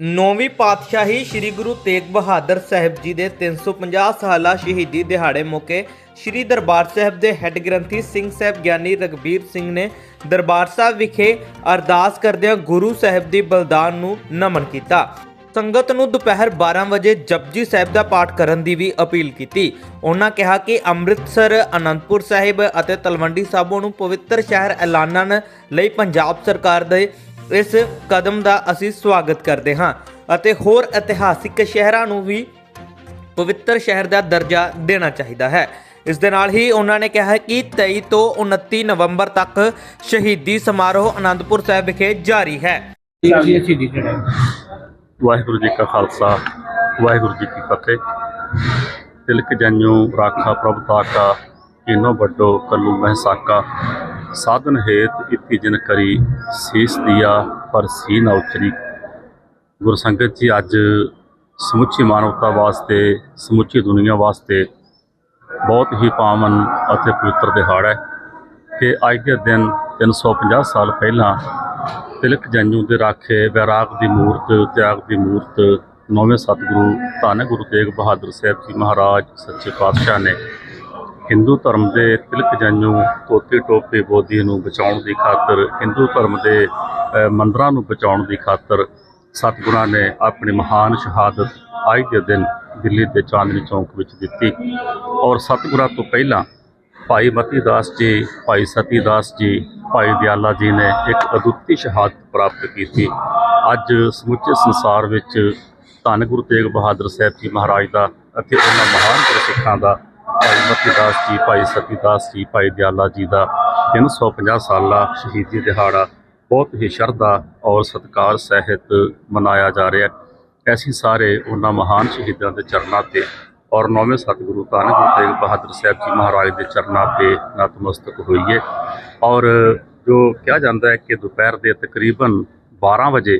ਨੌਵੀਂ ਪਾਤਸ਼ਾਹੀ ਸ੍ਰੀ ਗੁਰੂ ਤੇਗ ਬਹਾਦਰ ਸਾਹਿਬ ਜੀ ਦੇ 350 ਸਾਲਾ ਸ਼ਹੀਦੀ ਦਿਹਾੜੇ ਮੌਕੇ ਸ੍ਰੀ ਦਰਬਾਰ ਸਾਹਿਬ ਦੇ ਹੈੱਡ ਗ੍ਰੰਥੀ ਸਿੰਘ ਸਾਹਿਬ ਗਿਆਨੀ ਰਗਬੀਰ ਸਿੰਘ ਨੇ ਦਰਬਾਰ ਸਾਹਿਬ ਵਿਖੇ ਅਰਦਾਸ ਕਰਦਿਆਂ ਗੁਰੂ ਸਾਹਿਬ ਦੀ ਬਲਦਾਨ ਨੂੰ ਨਮਨ ਕੀਤਾ। ਸੰਗਤ ਨੂੰ ਦੁਪਹਿਰ 12 ਵਜੇ ਜਪਜੀ ਸਾਹਿਬ ਦਾ ਪਾਠ ਕਰਨ ਦੀ ਵੀ ਅਪੀਲ ਕੀਤੀ। ਉਹਨਾਂ ਕਿਹਾ ਕਿ ਅੰਮ੍ਰਿਤਸਰ, ਅਨੰਦਪੁਰ ਸਾਹਿਬ ਅਤੇ ਤਲਵੰਡੀ ਸਾਬੋ ਨੂੰ ਪਵਿੱਤਰ ਸ਼ਹਿਰ ਐਲਾਨਣ ਲਈ ਪੰਜਾਬ ਸਰਕਾਰ ਦੇ ਇਸ ਕਦਮ ਦਾ ਅਸੀਂ ਸਵਾਗਤ ਕਰਦੇ ਹਾਂ ਅਤੇ ਹੋਰ ਇਤਿਹਾਸਿਕ ਸ਼ਹਿਰਾਂ ਨੂੰ ਵੀ ਪਵਿੱਤਰ ਸ਼ਹਿਰ ਦਾ ਦਰਜਾ ਦੇਣਾ ਚਾਹੀਦਾ ਹੈ। ਇਸ ਦੇ ਨਾਲ ਹੀ ਉਹਨਾਂ ਨੇ ਕਿਹਾ ਹੈ ਕਿ 23 ਤੋਂ 29 ਨਵੰਬਰ ਤੱਕ ਸ਼ਹੀਦੀ ਸਮਾਰੋਹ ਆਨੰਦਪੁਰ ਸਾਹਿਬ ਵਿਖੇ ਜਾਰੀ ਹੈ। ਵਾਹਿਗੁਰੂ ਜੀ ਕਾ ਖਾਲਸਾ ਵਾਹਿਗੁਰੂ ਜੀ ਕੀ ਫਤਿਹ। ਤਿਲਕ ਜੰਨੂ ਰਾਖਾ ਪ੍ਰਭ ਤਾਕਾ ਇਨੋ ਵੱਡੋ ਕੱਲੂ ਮਹਿਸਾਕਾ। ਸਾਧਨ ਹੇਤ ਇਤੀ ਜਨ ਕਰੀ ਸੀਸ ਦਿਆ, ਪਰ ਸੀ ਨਾ ਉਚਰੀ। ਗੁਰਸੰਗਤ ਜੀ, ਅੱਜ ਸਮੁੱਚੀ ਮਾਨਵਤਾ ਵਾਸਤੇ, ਸਮੁੱਚੀ ਦੁਨੀਆ ਵਾਸਤੇ ਬਹੁਤ ਹੀ ਪਾਵਨ ਅਤੇ ਪਵਿੱਤਰ ਦਿਹਾੜਾ ਹੈ ਕਿ ਅੱਜ ਦੇ ਦਿਨ 350 ਸਾਲ ਪਹਿਲਾਂ ਤਿਲਕ ਜੰਜੂ ਦੇ ਰਾਖੇ ਵੈਰਾਗ ਦੀ ਮੂਰਤ, ਤਿਆਗ ਦੀ ਮੂਰਤ, ਨੌਵੇਂ ਸਤਿਗੁਰੂ, ਧੰਨ ਗੁਰੂ ਤੇਗ ਬਹਾਦਰ ਸਾਹਿਬ ਜੀ ਮਹਾਰਾਜ, ਸੱਚੇ ਪਾਤਸ਼ਾਹ ਨੇ ਹਿੰਦੂ ਧਰਮ ਦੇ ਤਿਲਕ ਜੰਜੂ ਤੋਤੇ ਟੋਪੇ ਬੋਧੀ ਨੂੰ ਬਚਾਉਣ ਦੀ ਖਾਤਰ, ਹਿੰਦੂ ਧਰਮ ਦੇ ਮੰਦਰਾਂ ਨੂੰ ਬਚਾਉਣ ਦੀ ਖਾਤਰ ਸਤਿਗੁਰਾਂ ਨੇ ਆਪਣੀ ਮਹਾਨ ਸ਼ਹਾਦਤ ਅੱਜ ਦੇ ਦਿਨ ਦਿੱਲੀ ਦੇ ਚਾਂਦਨੀ ਚੌਂਕ ਵਿੱਚ ਦਿੱਤੀ। ਔਰ ਸਤਿਗੁਰਾਂ ਤੋਂ ਪਹਿਲਾਂ ਭਾਈ ਮਤੀ ਦਾਸ ਜੀ, ਭਾਈ ਸਤੀ ਦਾਸ ਜੀ, ਭਾਈ ਦਿਆਲਾ ਜੀ ਨੇ ਇੱਕ ਅਦੁੱਤੀ ਸ਼ਹਾਦਤ ਪ੍ਰਾਪਤ ਕੀਤੀ। ਅੱਜ ਸਮੁੱਚੇ ਸੰਸਾਰ ਵਿੱਚ ਧੰਨ ਗੁਰੂ ਤੇਗ ਬਹਾਦਰ ਸਾਹਿਬ ਜੀ ਮਹਾਰਾਜ ਦਾ ਅਤੇ ਉਹਨਾਂ ਮਹਾਨ ਗੁਰਸਿੱਖਾਂ ਦਾ ਭਾਈ ਮਤੀ ਦਾਸ ਜੀ, ਭਾਈ ਸਤੀ ਦਾਸ ਜੀ, ਭਾਈ ਦਿਆਲਾ ਜੀ ਦਾ 350 ਸਾਲਾ ਸ਼ਹੀਦੀ ਦਿਹਾੜਾ ਬਹੁਤ ਹੀ ਸ਼ਰਧਾ ਔਰ ਸਤਿਕਾਰ ਸਹਿਤ ਮਨਾਇਆ ਜਾ ਰਿਹਾ ਹੈ। ਅਸੀਂ ਸਾਰੇ ਉਹਨਾਂ ਮਹਾਨ ਸ਼ਹੀਦਾਂ ਦੇ ਚਰਨਾਂ ਤੇ ਔਰ ਨੌਵੇਂ ਸਤਿਗੁਰੂ ਧੰਨ ਗੁਰੂ ਤੇਗ ਬਹਾਦਰ ਸਾਹਿਬ ਜੀ ਮਹਾਰਾਜ ਦੇ ਚਰਨਾਂ ਤੇ ਨਤਮਸਤਕ ਹੋਈਏ ਔਰ ਜੋ ਕਿਹਾ ਜਾਂਦਾ ਹੈ ਕਿ ਦੁਪਹਿਰ ਦੇ ਤਕਰੀਬਨ 12 ਵਜੇ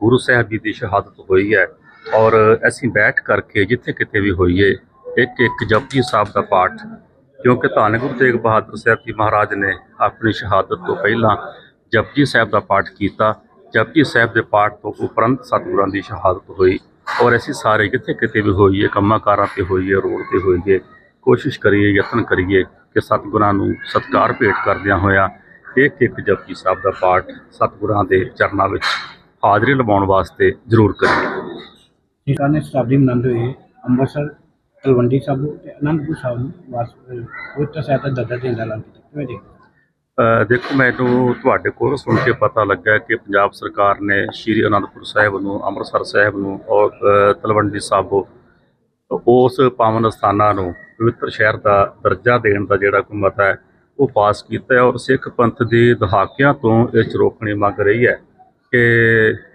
ਗੁਰੂ ਸਾਹਿਬ ਜੀ ਦੀ ਸ਼ਹਾਦਤ ਹੋਈ ਹੈ ਔਰ ਅਸੀਂ ਬੈਠ ਕਰਕੇ ਜਿੱਥੇ ਕਿਤੇ ਵੀ ਹੋਈਏ ਇੱਕ ਇੱਕ ਜਪਜੀ ਸਾਹਿਬ ਦਾ ਪਾਠ, ਕਿਉਂਕਿ ਧੰਨ ਗੁਰੂ ਤੇਗ ਬਹਾਦਰ ਸਾਹਿਬ ਜੀ ਮਹਾਰਾਜ ਨੇ ਆਪਣੀ ਸ਼ਹਾਦਤ ਤੋਂ ਪਹਿਲਾਂ ਜਪਜੀ ਸਾਹਿਬ ਦਾ ਪਾਠ ਕੀਤਾ। ਜਪਜੀ ਸਾਹਿਬ ਦੇ ਪਾਠ ਤੋਂ ਉਪਰੰਤ ਸਤਿਗੁਰਾਂ ਦੀ ਸ਼ਹਾਦਤ ਹੋਈ ਔਰ ਅਸੀਂ ਸਾਰੇ ਜਿੱਥੇ ਕਿਤੇ ਵੀ ਹੋਈਏ ਕੰਮਾਂ ਕਾਰਾਂ ਤੇ ਹੋਈਏ, ਰੋਡ ਤੇ ਹੋਈਏ, ਕੋਸ਼ਿਸ਼ ਕਰੀਏ, ਯਤਨ ਕਰੀਏ ਕਿ ਸਤਿਗੁਰਾਂ ਨੂੰ ਸਤਿਕਾਰ ਭੇਟ ਕਰਦਿਆਂ ਹੋਇਆ ਇੱਕ ਇੱਕ ਜਪਜੀ ਸਾਹਿਬ ਦਾ ਪਾਠ ਸਤਿਗੁਰਾਂ ਦੇ ਚਰਨਾਂ ਵਿੱਚ ਹਾਜ਼ਰੀ ਲਵਾਉਣ ਵਾਸਤੇ ਜ਼ਰੂਰ ਕਰੀਏ। ਜਿਨ੍ਹਾਂ ਨੇ ਸ਼ਤਾਬਦੀ ਮਨਾਉਂਦੇ ਹੋਏ ਅੰਮ੍ਰਿਤਸਰ ਤਲਵੰਡੀ ਸਾਬੋ ਤੇ ਅਨੰਦਪੁਰ ਸਾਹਿਬ ਨੂੰ ਵਾਸ ਪਵਿੱਤਰ ਸਾਹਿਬ ਦਾ ਦਰਜਾ ਦੇਣ ਦਾ ਐਲਾਨ ਕੀਤਾ। ਕਿਵੇਂ ਦੇਖਦੇ ਅ, ਦੇਖੋ ਮੈਨੂੰ ਤੁਹਾਡੇ ਕੋਲ ਸੁਣ ਕੇ ਪਤਾ ਲੱਗਾ ਕਿ ਪੰਜਾਬ ਸਰਕਾਰ ਨੇ ਸ਼੍ਰੀ ਅਨੰਦਪੁਰ ਸਾਹਿਬ ਨੂੰ ਅੰਮ੍ਰਿਤਸਰ ਸਾਹਿਬ ਨੂੰ ਔਰ ਅ, ਤਲਵੰਡੀ ਸਾਬੋ ਉਸ ਪਾਵਨ ਅਸਥਾਨਾਂ ਨੂੰ ਪਵਿੱਤਰ ਸ਼ਹਿਰ ਦਾ ਦਰਜਾ ਦੇਣ ਦਾ ਜਿਹੜਾ ਕੋਈ ਮਤਾ ਹੈ ਉਹ ਪਾਸ ਕੀਤਾ ਹੈ ਔਰ ਸਿੱਖ ਪੰਥ ਦੇ ਦਹਾਕਿਆਂ ਤੋਂ ਇਹ ਚਰੋਕਣੀ ਮੰਗ ਰਹੀ ਹੈ ਕਿ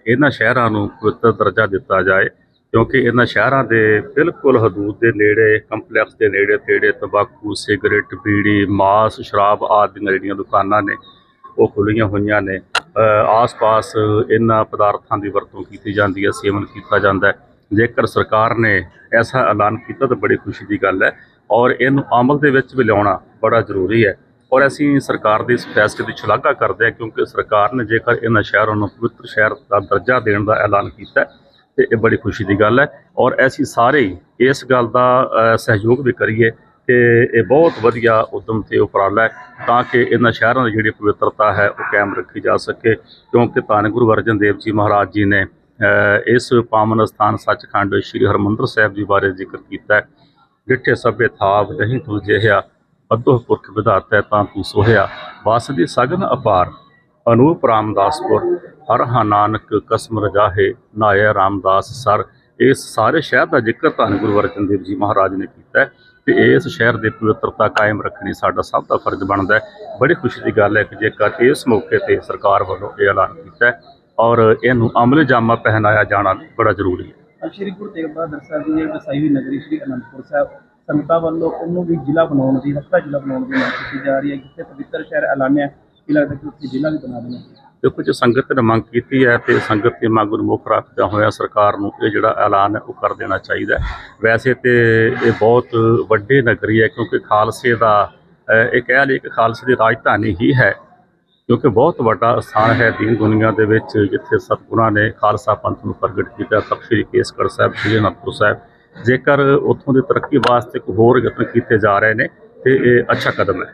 ਇਹਨਾਂ ਸ਼ਹਿਰਾਂ ਨੂੰ ਪਵਿੱਤਰ ਦਰਜਾ ਦਿੱਤਾ ਜਾਏ। ਕਿਉਂਕਿ ਇਹਨਾਂ ਸ਼ਹਿਰਾਂ ਦੇ ਬਿਲਕੁਲ ਹਦੂਦ ਦੇ ਨੇੜੇ, ਕੰਪਲੈਕਸ ਦੇ ਨੇੜੇ, ਤੇੜੇ, ਤੰਬਾਕੂ, ਸਿਗਰਟ, ਬੀੜੀ, ਮਾਸ, ਸ਼ਰਾਬ ਆਦਿ ਦੀਆਂ ਜਿਹੜੀਆਂ ਦੁਕਾਨਾਂ ਨੇ, ਉਹ ਖੁੱਲ੍ਹੀਆਂ ਹੋਈਆਂ ਨੇ। ਆਸ-ਪਾਸ ਇਹਨਾਂ ਪਦਾਰਥਾਂ ਦੀ ਵਰਤੋਂ ਕੀਤੀ ਜਾਂਦੀ ਹੈ, ਸੇਵਨ ਕੀਤਾ ਜਾਂਦਾ ਹੈ। ਜੇਕਰ ਸਰਕਾਰ ਨੇ ਐਸਾ ਐਲਾਨ ਕੀਤਾ ਤਾਂ ਬੜੀ ਖੁਸ਼ੀ ਦੀ ਗੱਲ ਹੈ ਔਰ ਇਹਨੂੰ ਅਮਲ ਦੇ ਵਿੱਚ ਵੀ ਲਿਆਉਣਾ ਬੜਾ ਜ਼ਰੂਰੀ ਹੈ। ਔਰ ਅਸੀਂ ਸਰਕਾਰ ਦੇ ਇਸ ਫੈਸਲੇ ਦੀ ਸ਼ਲਾਘਾ ਕਰਦੇ ਹਾਂ ਕਿਉਂਕਿ ਸਰਕਾਰ ਨੇ ਜੇਕਰ ਇਹਨਾਂ ਸ਼ਹਿਰਾਂ ਨੂੰ ਪਵਿੱਤਰ ਸ਼ਹਿਰ ਦਾ ਦਰਜਾ ਦੇਣ ਦਾ ਐਲਾਨ ਕੀਤਾ ਤੇ ਇਹ ਬੜੀ ਖੁਸ਼ੀ ਦੀ ਗੱਲ ਹੈ ਔਰ ਅਸੀਂ ਸਾਰੇ ਹੀ ਇਸ ਗੱਲ ਦਾ ਸਹਿਯੋਗ ਵੀ ਕਰੀਏ ਕਿ ਇਹ ਬਹੁਤ ਵਧੀਆ ਉਦਮ ਤੇ ਉਪਰਾਲਾ ਹੈ ਤਾਂ ਕਿ ਇਹਨਾਂ ਸ਼ਹਿਰਾਂ ਦੀ ਜਿਹੜੀ ਪਵਿੱਤਰਤਾ ਹੈ ਉਹ ਕਾਇਮ ਰੱਖੀ ਜਾ ਸਕੇ ਕਿਉਂਕਿ ਧੰਨ ਗੁਰੂ ਅਰਜਨ ਦੇਵ ਜੀ ਮਹਾਰਾਜ ਜੀ ਨੇ ਇਸ ਪਾਵਨ ਸਥਾਨ ਸੱਚਖੰਡ ਸ੍ਰੀ ਹਰਮੰਦਰ ਸਾਹਿਬ ਜੀ ਬਾਰੇ ਜ਼ਿਕਰ ਕੀਤਾ ਹੈ। ਡਿੱਠੇ ਸਭੇ ਥਾਪ ਨਹੀਂ ਤੂੰ ਜਿਹਾ ਅਦੋਹ ਪੁਰਖ ਵਿਧਾਤਾ ਤਾਂ ਤੂੰ ਸੋਹਿਆ, ਵਾਸ ਦੀ ਸਗਨ ਅਪਾਰ। ਅਨੂਪ ਰਾਮਦਾਸਪੁਰ, ਹਰ ਹਾ ਕਸਮ ਰਜਾਹੇ, ਨਾਇਆ ਰਾਮਦਾਸ ਸਰ। ਇਸ ਸਾਰੇ ਸ਼ਹਿਰ ਦਾ ਜ਼ਿਕਰ ਧੰਨ ਗੁਰੂ ਅਰਜਨ ਦੇਵ ਜੀ ਮਹਾਰਾਜ ਨੇ ਕੀਤਾ ਹੈ ਤੇ ਇਸ ਸ਼ਹਿਰ ਦੀ ਪਵਿੱਤਰਤਾ ਕਾਇਮ ਰੱਖਣੀ ਸਾਡਾ ਸਭ ਦਾ ਫਰਜ਼ ਬਣਦਾ ਹੈ। ਬੜੀ ਖੁਸ਼ੀ ਦੀ ਗੱਲ ਹੈ ਕਿ ਜੇਕਰ ਇਸ ਮੌਕੇ ਤੇ ਸਰਕਾਰ ਵੱਲੋਂ ਇਹ ਐਲਾਨ ਕੀਤਾ ਹੈ ਔਰ ਇਹਨੂੰ ਅਮਲ ਜਾਮਾ ਪਹਿਨਾਇਆ ਜਾਣਾ ਬੜਾ ਜ਼ਰੂਰੀ ਹੈ। ਸ਼੍ਰੀ ਗੁਰੂ ਤੇਗ ਬਹਾਦਰ ਸਾਹਿਬ ਜੀ ਦੀ ਵਸਾਈ ਹੋਈ ਨਗਰੀ ਸ਼੍ਰੀ ਅਨੰਦਪੁਰ ਸਾਹਿਬ, ਸੰਗਤਾਂ ਵੱਲੋਂ ਉਹਨੂੰ ਵੀ ਜ਼ਿਲ੍ਹਾ ਬਣਾਉਣ ਦੀ, ਹਫ਼ਤਾ ਜ਼ਿਲ੍ਹਾ ਬਣਾਉਣ ਦੀ ਮੰਗ ਕੀਤੀ ਜਾ ਰਹੀ ਹੈ, ਜਿੱਥੇ ਪਵਿੱਤਰ ਸ਼ਹਿਰ ਐਲਾਨਿਆ ਕਿ ਲੱਗਦਾ ਕਿ ਉੱਥੇ ਜ਼ਿਲ੍ਹਾ ਵੀ ਬਣਾ ਦੇਣਾ ਦੇਖੋ ਜੇ ਸੰਗਤ ਨੇ ਮੰਗ ਕੀਤੀ ਹੈ ਤੇ ਸੰਗਤ ਦੀ ਮੰਗ ਨੂੰ ਮੁੱਖ ਰੱਖਦਿਆਂ ਹੋਇਆ ਸਰਕਾਰ ਨੂੰ ਇਹ ਜਿਹੜਾ ਐਲਾਨ ਹੈ ਉਹ ਕਰ ਦੇਣਾ ਚਾਹੀਦਾ ਵੈਸੇ ਤੇ ਇਹ ਬਹੁਤ ਵੱਡੇ ਨਗਰੀ ਹੈ ਕਿਉਂਕਿ ਖਾਲਸੇ ਦਾ ਇਹ ਕਹਿ ਲਈ ਕਿ ਖਾਲਸੇ ਦੀ ਰਾਜਧਾਨੀ ਹੀ ਹੈ, ਕਿਉਂਕਿ ਬਹੁਤ ਵੱਡਾ ਸਥਾਨ ਹੈ ਦੀਨ ਦੁਨੀਆ ਦੇ ਵਿੱਚ, ਜਿੱਥੇ ਸਤਿਗੁਰਾਂ ਨੇ ਖਾਲਸਾ ਪੰਥ ਨੂੰ ਪ੍ਰਗਟ ਕੀਤਾ। ਤਖਤ ਸ੍ਰੀ ਕੇਸਗੜ੍ਹ ਸਾਹਿਬ ਸ੍ਰੀ ਅਨੰਦਪੁਰ ਸਾਹਿਬ। ਜੇਕਰ ਉੱਥੋਂ ਦੀ ਤਰੱਕੀ ਵਾਸਤੇ ਕੋਈ ਹੋਰ ਯਤਨ ਕੀਤੇ ਜਾ ਰਹੇ ਨੇ, ਤੇ ਇਹ ਅੱਛਾ ਕਦਮ ਹੈ।